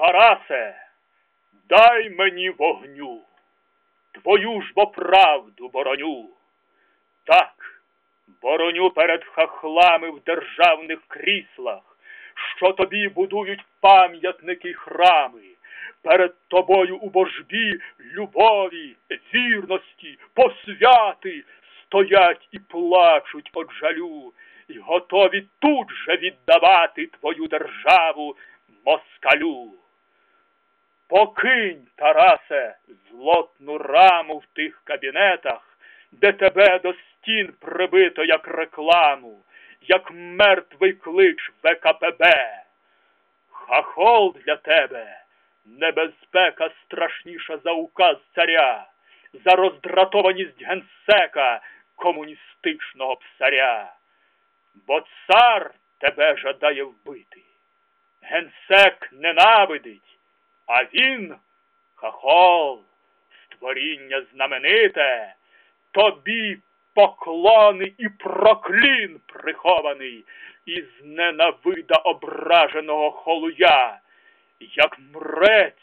Тарасе, дай мені вогню, твою ж бо правду бороню. Так, бороню перед хахлами в державних кріслах, що тобі будують пам'ятники храми, перед тобою у божбі любові, вірності, посвяти стоять і плачуть от жалю, і готові тут же віддавати твою державу москалю. Покинь, Тарасе, злотну раму в тих кабінетах, де тебе до стін прибито, як рекламу, як мертвий клич ВКПБ. Хахол для тебе небезпека страшніша за указ царя, за роздратованість генсека комуністичного псаря. Бо цар тебе жадає вбити. Генсек ненавидить, а він, хахол, створіння знамените, тобі поклони і проклін прихований із ненавида ображеного холуя, як мрець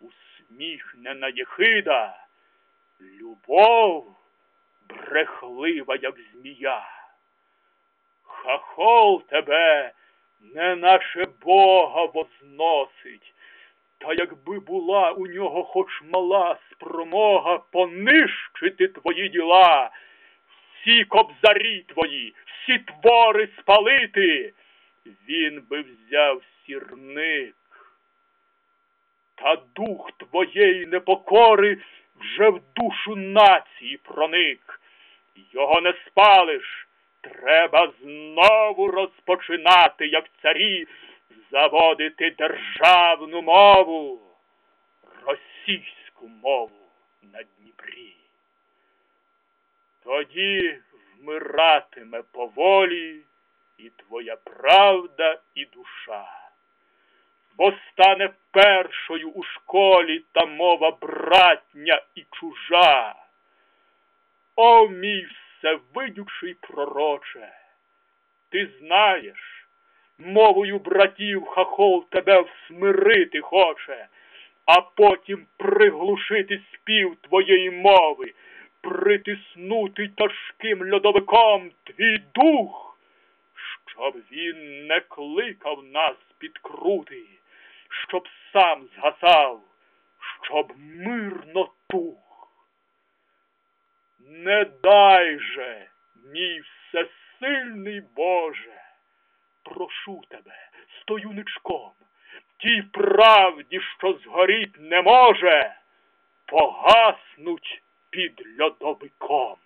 усміхнена єхида, любов брехлива, як змія. Хахол тебе, не наше Бога возносить, та якби була у нього хоч мала спромога понищити твої діла, всі кобзарі твої, всі твори спалити, він би взяв сірник. Та дух твоєї непокори вже в душу нації проник. Його не спалиш. Треба знову розпочинати, як царі, заводити державну мову, російську мову на Дніпрі. Тоді вмиратиме поволі і твоя правда і душа, бо стане першою у школі та мова братня і чужа. О, мій всевидючий пророче, ти знаєш, мовою братів хахол тебе всмирити хоче, а потім приглушити спів твоєї мови, притиснути тяжким льодовиком твій дух, щоб він не кликав нас під крути, щоб сам згасав, щоб мирно тух. Не дай же, мій всесильний Боже, прошу тебе, стою ничком, тій правді, що згоріть не може, погаснуть під льодовиком.